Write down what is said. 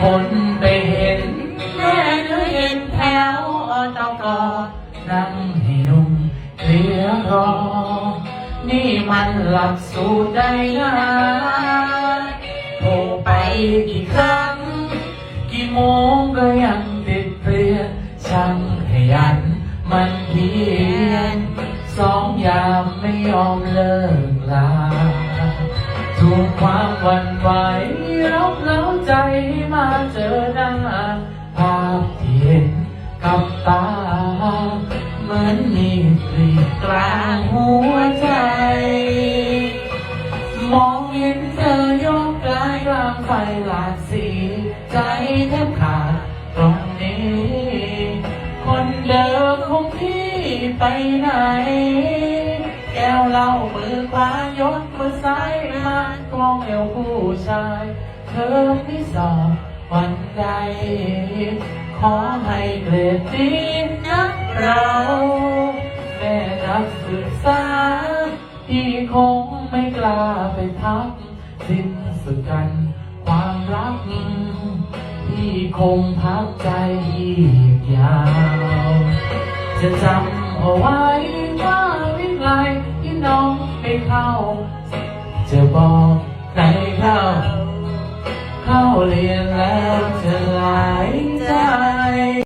คนไปเห็นแม่หรือเห็นแถวอตกนั่งให้นุ่มเคลียรอ นี่มันหลักสูตรได้ง่ายโทรไปกี่ครั้ง กี่โมงก็ยังติดเปลี่ยช่างขยันมันเพียนสองยามไม่ยอมเลิกลาถูกความวันไหวรับเอนมีกรีกลางหัวใจ มองเห็นเธอยกกายกลางไฟหลากสี ใจแทบขาดตรงนี้ คนเดิมของพี่ไปไหน แก้วเหล้ามือขวายกมือซ้ายมากลองเอวผู้ชาย เธอไม่สอบวันใด ขอให้เกรดดีนะเราแม่ นักศึกษา ที่คงไม่กล้าไปพัก สิ้นสุดกัน ความรัก ที่คงพักใจอีกยาว จะจำเอาไว้ว่าวิไลที่น้องไปเข้า จะบอก